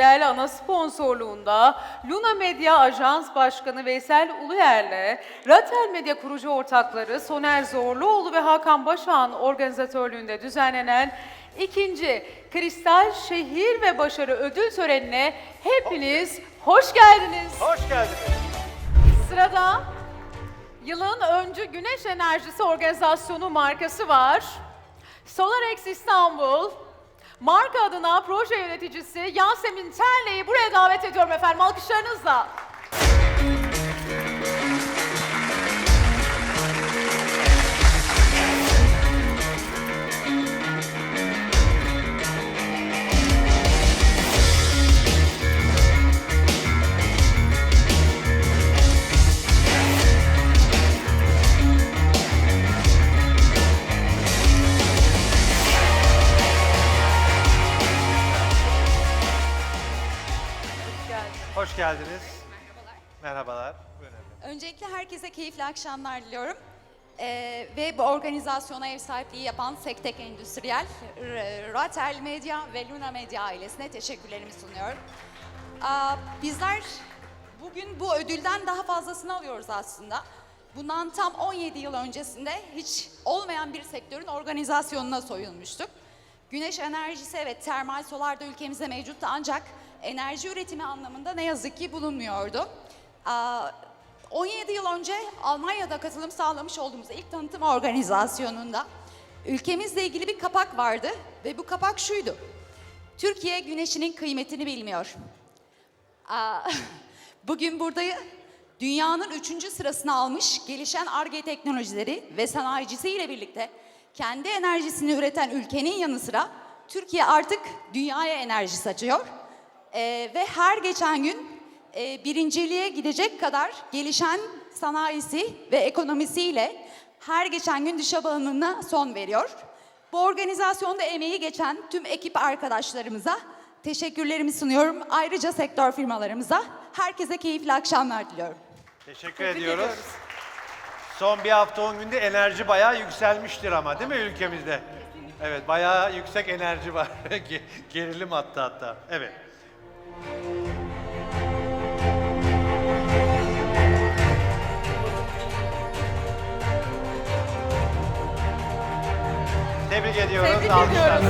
Endüstriyel ana sponsorluğunda Luna Medya Ajans Başkanı Veysel Uluyer'le Ratel Medya kurucu ortakları Soner Zorluoğlu ve Hakan Başağ'ın organizatörlüğünde düzenlenen ikinci Kristal Şehir ve Başarı Ödül Töreni'ne hepiniz hoş geldiniz. Hoş geldiniz. Sırada yılın öncü güneş enerjisi organizasyonu markası var. SolarX İstanbul. Marka adına proje yöneticisi Yasemin Terle'yi buraya davet ediyorum efendim alkışlarınızla. Geldiniz. Merhabalar. Efendim. Öncelikle herkese keyifli akşamlar diliyorum. Ee, ve bu organizasyona ev sahipliği yapan Sektek Endüstriyel, Ratel Medya ve Luna Medya ailesine teşekkürlerimi sunuyorum. Aa, bizler bugün bu ödülden daha fazlasını alıyoruz aslında. Bundan tam 17 yıl öncesinde hiç olmayan bir sektörün organizasyonuna soyulmuştuk. Güneş enerjisi evet termal solar da ülkemizde mevcuttu ancak enerji üretimi anlamında ne yazık ki bulunmuyordu. Aa, 17 yıl önce Almanya'da katılım sağlamış olduğumuz ilk tanıtım organizasyonunda ülkemizle ilgili bir kapak vardı ve bu kapak şuydu. Türkiye güneşinin kıymetini bilmiyor. Bugün burada dünyanın üçüncü sırasını almış gelişen ARGE teknolojileri ve sanayicisiyle birlikte kendi enerjisini üreten ülkenin yanı sıra Türkiye artık dünyaya enerji saçıyor. Ee, ve her geçen gün e, birinciliğe gidecek kadar gelişen sanayisi ve ekonomisiyle her geçen gün dışa bağımlılığına son veriyor. Bu organizasyonda emeği geçen tüm ekip arkadaşlarımıza teşekkürlerimi sunuyorum. Ayrıca sektör firmalarımıza herkese keyifli akşamlar diliyorum. Teşekkür Tebrik ediyoruz. ediyoruz. Son bir hafta 10 günde enerji bayağı yükselmiştir ama değil mi ülkemizde? Evet bayağı yüksek enerji var. Ge- Gerilim attı hatta. Evet. Tebrik ediyoruz. Tebrik ediyoruz.